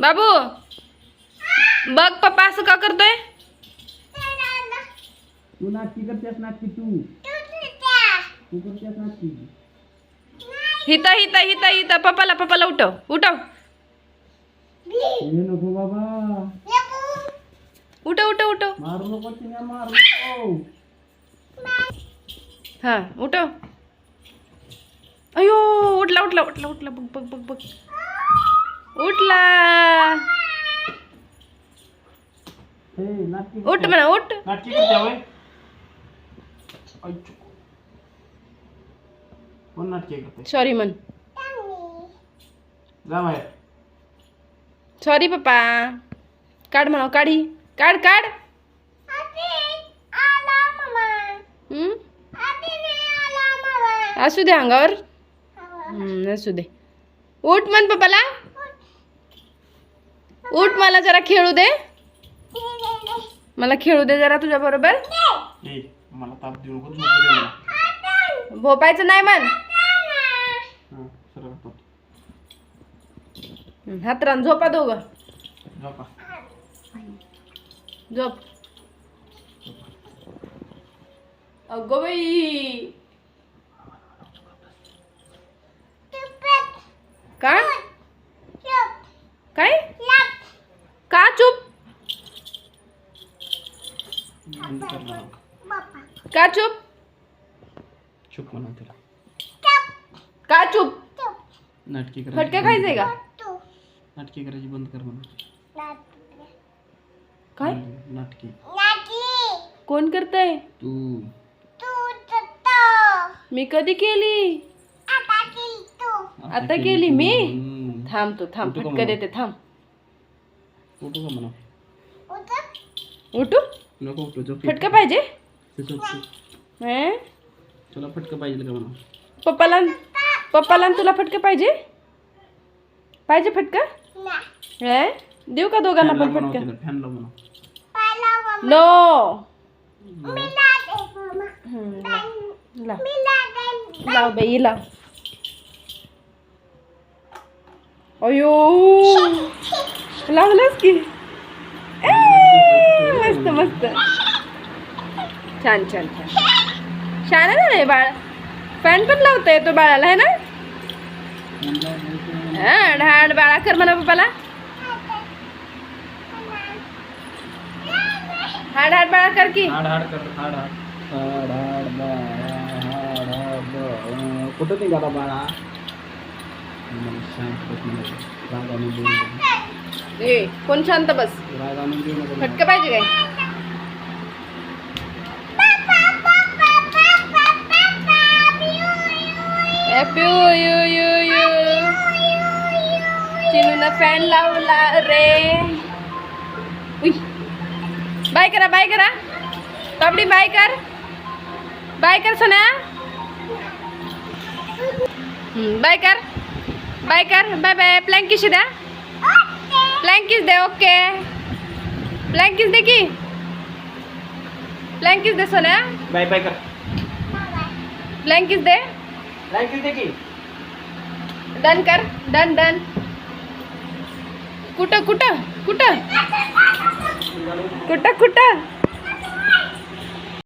बाबू बघ पप्पा असं का करतोय? तू नाटकी करतेस नाटकी तू? तू करतेस नाटकी? हिता हिता हिता हिता. पप्पाला पप्पाला उठव. उठव. हे नको बाबा. उठव उठव उठव. मारू नको चिन्या मारू नको. हा उठव. अयो उठला उठला उठला उठला. बघ बघ बघ बघ. उठला। उठ म्हणा उठ. सॉरी म्हण. बाहेर. सॉरी पप्पा. काढ म्हणा काढी काढ काढ. हम्म? असू दे अंगावर. हम्म, असू दे. उठ म्हण पप्पाला. उठ मला जरा खेळू दे. मला खेळू दे जरा तुझ्या बरोबर. ए मला ताप देऊ नको झोपू दे मला. भोपायचं नाही म्हण. हा सरळ होतो हम्म, हात रान झोपा दोघं. झोपा. झोप. अगो बाई. काय? काय? का चुप चुप म्हणा तिला का चुप नाटकी करायची फटका बंद खायचंय कर. का नाटकी करायची बंद कर म्हणा काय? नाटकी। कोण करतय तू। मी कधी केली? आता केली मी? हम्म. थांब तू थांब उठू का फटका मग? देते थांब। उठू का म्हणा उठू। नको उठू झोप फटका पाहिजे. हं? तुला फटका पाहिजे का म्हणा? पप्पाला पप्पाला तुला फटका पाहिजे? पाहिजे फटका? हे देऊ का दोघांना पण फटका? फॅन लाव म्हणा नो. हम्म, लाव. लाव लाव बाई लाव. अयो. लावलंच की? छान छान छान. शाळा नाही बाळ? फॅन पण लावतोय तो बाळाला आहे ना? ढाड बाळा कर म्हणा पप्पाला. हाड हाड बाळा कर की. कुठं निघाला बाळा? ए कोण शांत बस? फटकं पाहिजे काय? हॅपी यू यू यू चिनून फॅन लावला रे उई. बाय करा बाय करा पापडी बाय कर बाय कर हम्म, बाय कर बाय कर बाय बाय प्लँकिश द्या प्लँकिश दे ओके प्लँकिश दे की प्लँकिश दे सोन्या बाय बाय कर प्लँकिश दे थँक्यू दे की डन कर डन डन कुटा कुटा कुटा कुटा कुठं